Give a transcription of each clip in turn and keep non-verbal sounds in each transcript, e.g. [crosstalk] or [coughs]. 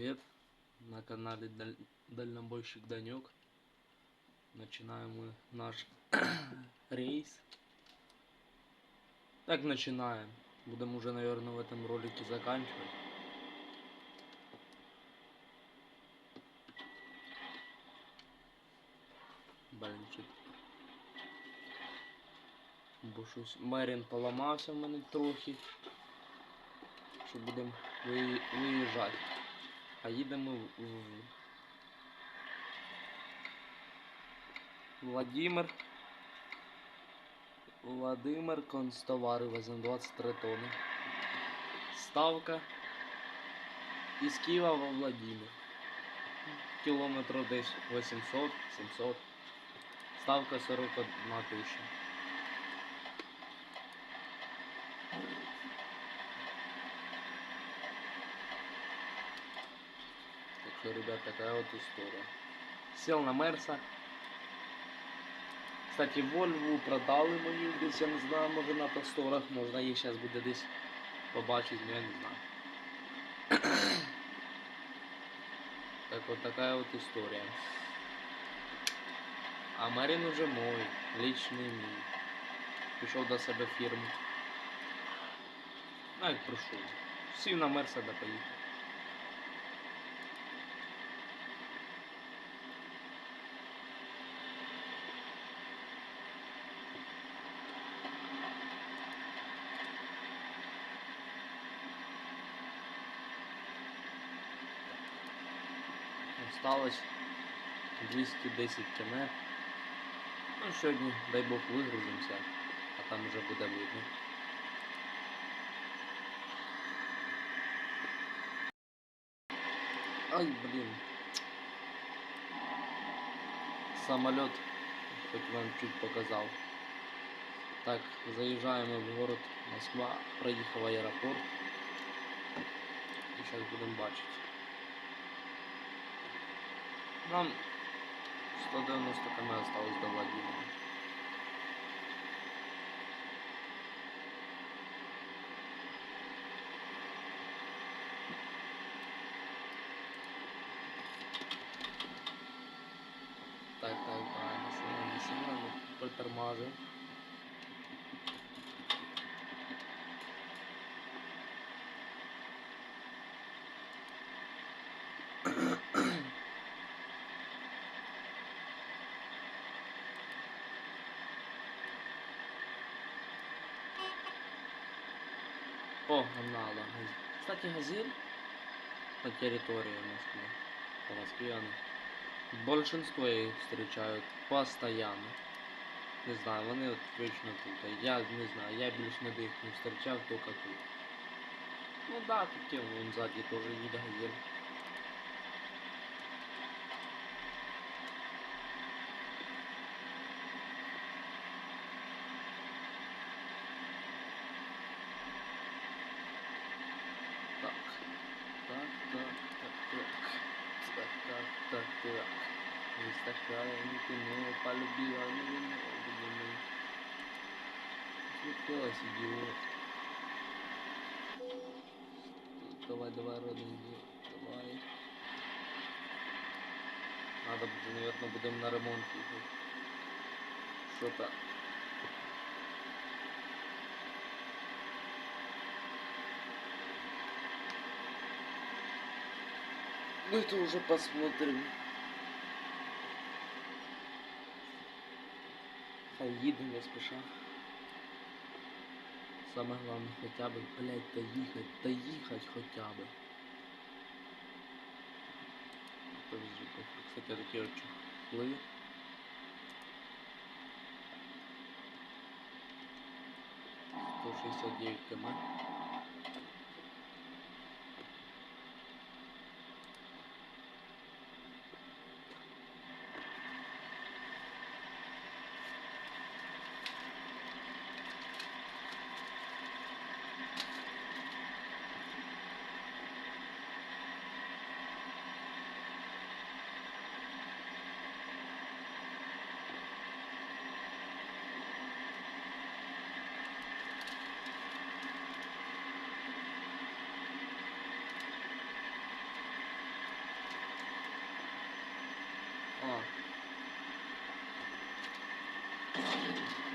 Привет, на канале Даль- Дальнобойщик Данек. Начинаем мы наш [coughs] рейс. Так начинаем. Будем уже, наверное, в этом ролике заканчивать. Блин, чуть. Бо щось Мерін поламався в мене трохи. Що будемо ви- виїжджати. А їдемо в Владимир. Владимир констовари веземо 23 тонни. Ставка із Києва во Владимир. Кілометрів десь 800-700. Ставка 41 тисяча. что, ребят, такая вот история. Сел на Мерса. Кстати, Вольву продали мені десь, я не знаю, може на просторах, можна їх зараз буде десь побачити, ну я не знаю. [coughs] Так вот такая вот история. А Марин уже мой, личний мій. Пішов до себе в фірму. Ну як прийшов. Сів на Мерса да поїхав. Осталось 210 км. Ну, сьогодні, дай Бог, вигрузимося, а там вже буде видно. Ай, блин. Самолет, хоть вам чуть показал. Так, заезжаем в город Москва, проехал аэропорт. И сейчас будем бачить. Нам 190 км осталось до Владимира. Так, так, не сильно, не сильно, притормаживаем. Погнала. Газ- Кстати, газель на территории Москвы, по Москве большинство их встречают постоянно. Не знаю, вони от вечно тут. Я не знаю, я більш ніде їх не встречал тільки тут. Ну да, тут тем вон сзади тоже їде газель. Такая кино, полюбила меня, любимый. Слепилась, идиот. Давай, давай, родный, давай. Надо наверное, будем на ремонт. Что-то. Ну это уже посмотрим. Хай їде не спеша. Самое главное хотя бы, блядь, доехать, доехать хотя бы. Подожди, кстати, такие вот чехлы. Сто шестьдесят девять км.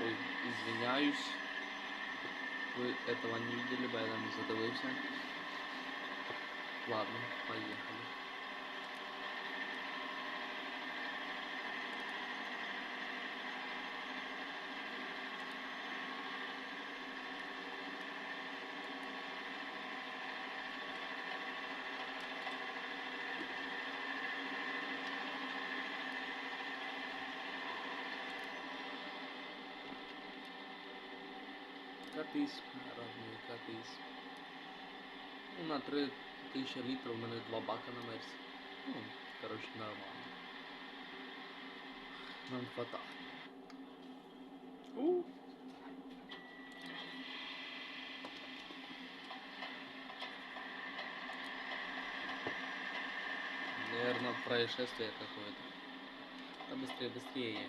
Ой, извиняюсь. Вы этого не видели, бо я там не задивився. Ладно, поехали. Катись, родний, катись. Ну, на 3000 літрів у мене два бака на мерсі. Ну, коротше, нормально. Нам хватає. У. Наверное, происшествие какое-то. Да быстрее, быстрее.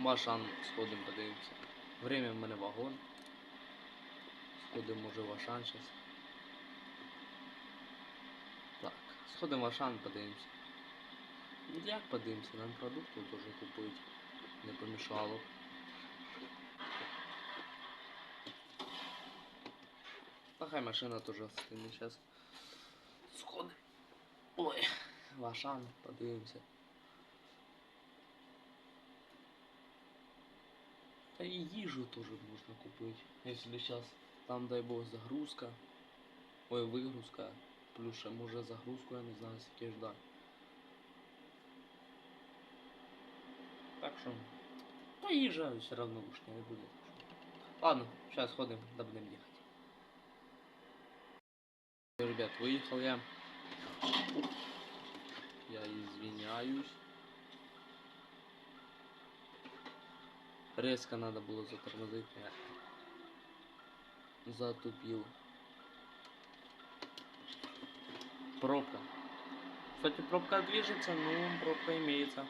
Машан сходимо, подивимося. Время в мене вагон. Сходимо може в Ашан зараз. Так, сходимо в Ашан, подивимося. Ну як подивимося, нам продуктів теж купити. Не помішало. Та машина теж остине зараз. Сходимо. Ой, в Ашан, подивимося. Та и їжу тоже можно купить. Если сейчас там, дай бог, загрузка. Ой, выгрузка. Плюс ще може загрузку, я не знаю, скільки ждать. Так що. Та їжа все равно уж не буде. Ладно, сейчас ходим, да будем ехать. Ребят, выехал я. Я извиняюсь. Резко надо было затормозить. Я затупил. Пробка. Кстати, пробка движется, но пробка имеется.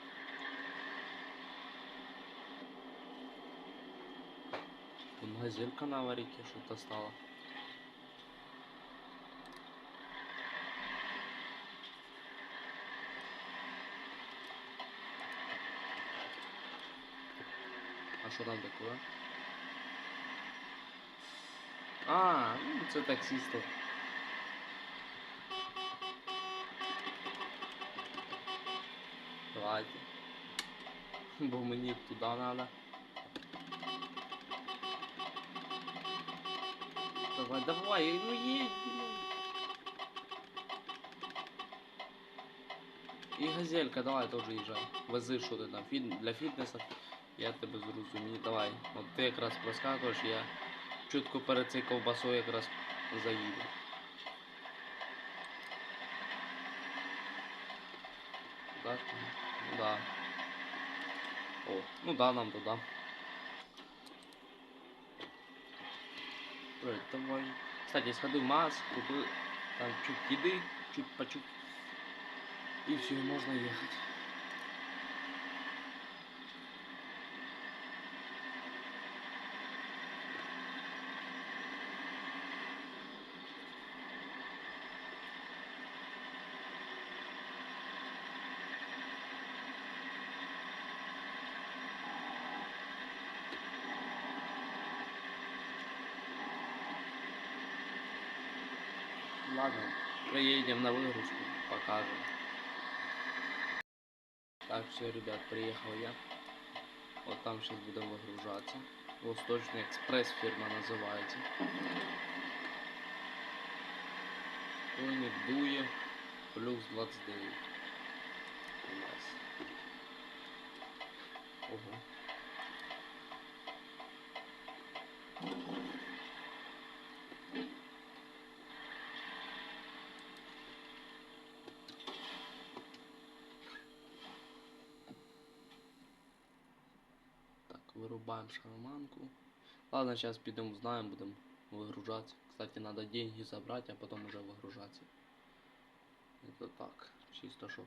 Газелька на аварийке что-то стало. А що там таке? А, ну це таксисти. Давайте. Бо мені туди надо. Давай, давай, ну едь, блин. І газелька, давай теж їжджай. Вези, що ти там, фіт... для фітнесу. Я тебе зрозумію. Давай. От ти якраз проскакуєш, я чутко перед цією ковбасою якраз заїду. Так? Ну да. О, ну да, нам. Right, давай. Кстати, сходи в МАЗ, купи там чуть еды, чуть по чуть. И все, можно ехать. Ладно, приедем на выгрузку, покажем. Так, все, ребят, приехал я. Вот там сейчас будем выгружаться. Восточный экспресс фирма называется. Коник дуе плюс 29 у нас. Ого. Вырубаем шарманку. Ладно, сейчас пойдем узнаем, будем выгружаться. Кстати, надо деньги забрать, а потом уже выгружаться. Это так, чисто щоб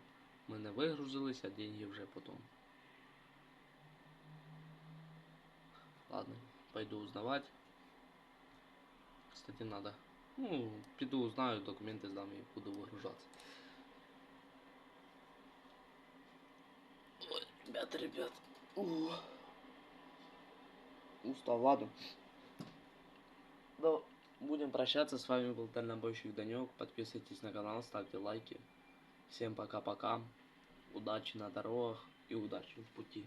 ми не вигрузились, а деньги вже потом. Ладно, пойду узнавать. Кстати, надо Ну, піду узнаю, документи здам і буду вигружатися. Ой, ребята, ребят. Ух. Устал, ладно. Ну, будем прощаться. С вами был дальнобойщик Данек. Подписывайтесь на канал, ставьте лайки. Всем пока-пока. Удачи на дорогах и удачи в пути.